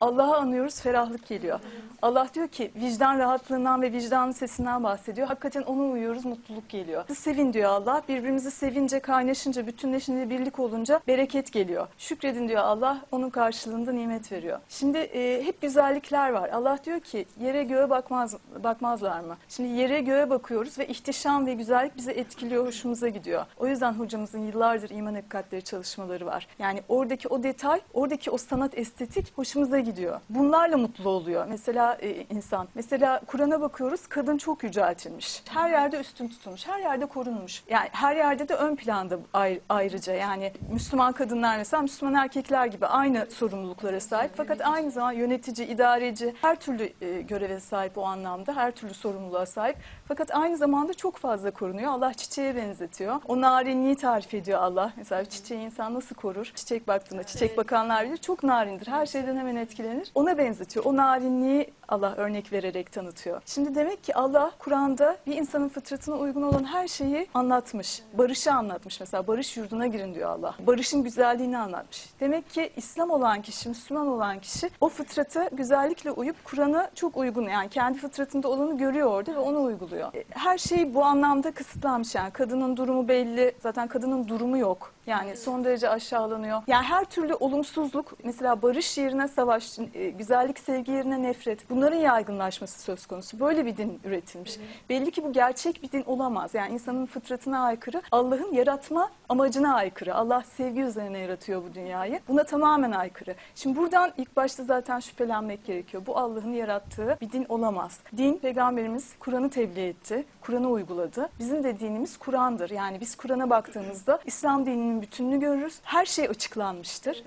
Allah'ı anıyoruz, ferahlık geliyor. Allah diyor ki vicdan rahatlığından ve vicdanın sesinden bahsediyor. Hakikaten ona uyuyoruz, mutluluk geliyor. Sevin diyor Allah. Birbirimizi sevince, kaynaşınca, bütünleşince, birlik olunca bereket geliyor. Şükredin diyor Allah. Onun karşılığında nimet veriyor. Şimdi e, hep güzellikler var. Allah diyor ki yere göğe bakmaz bakmazlar mı? Şimdi yere göğe bakıyoruz ve ihtişam ve güzellik bizi etkiliyor, hoşumuza gidiyor. O yüzden hocamızın yıllardır iman hakikatleri çalışmaları var. Yani oradaki o detay, oradaki o sanat estetik hoşumuza gidiyor. Bunlarla mutlu oluyor. Mesela e, insan. Mesela Kur'an'a bakıyoruz kadın çok yüceltilmiş. Her yerde üstün tutulmuş. Her yerde korunmuş. Yani her yerde de ön planda ayr- ayrıca. Yani Müslüman kadınlar mesela Müslüman erkekler gibi aynı sorumluluklara sahip. Fakat aynı zamanda yönetici, idareci her türlü e, göreve sahip o anlamda. Her türlü sorumluluğa sahip. Fakat aynı zamanda çok fazla korunuyor. Allah çiçeğe benzetiyor. O narinliği tarif ediyor Allah. Mesela çiçeği insan nasıl korur? Çiçek baktığında çiçek bakanlar bilir. Çok narindir. Her şeyden hemen etkilenir. Ona benzetiyor. O narinliği Allah örnek vererek tanıtıyor. Şimdi demek ki Allah Kur'an'da bir insanın fıtratına uygun olan her şeyi anlatmış. Barışı anlatmış. Mesela barış yurduna girin diyor Allah. Barışın güzelliğini anlatmış. Demek ki İslam olan kişi, Müslüman olan kişi o fıtrata güzellikle uyup Kur'an'a çok uygun. Yani kendi fıtratında olanı görüyor orada ve onu uyguluyor. E, Her şey bu anlamda kısıtlanmış yani. Kadının durumu belli. Zaten kadının durumu yok. Yani son derece aşağılanıyor. Yani her türlü olumsuzluk mesela barış yerine savaş, e, güzellik sevgi yerine nefret bunların yaygınlaşması söz konusu. Böyle bir din üretilmiş. Belli ki bu gerçek bir din olamaz. Yani insanın fıtratına aykırı, Allah'ın yaratma amacına aykırı. Allah sevgi üzerine yaratıyor bu dünyayı. Buna tamamen aykırı. Şimdi buradan ilk başta zaten şüphelenmek gerekiyor. Bu Allah'ın yarattığı bir din olamaz. Din peygamberimiz Kur'an'ı tebliğ etti. Kur'an'ı uyguladı. Bizim de dinimiz Kur'an'dır. Yani biz Kur'an'a baktığımızda İslam dininin bütününü görürüz. Her şey açıklanmıştır.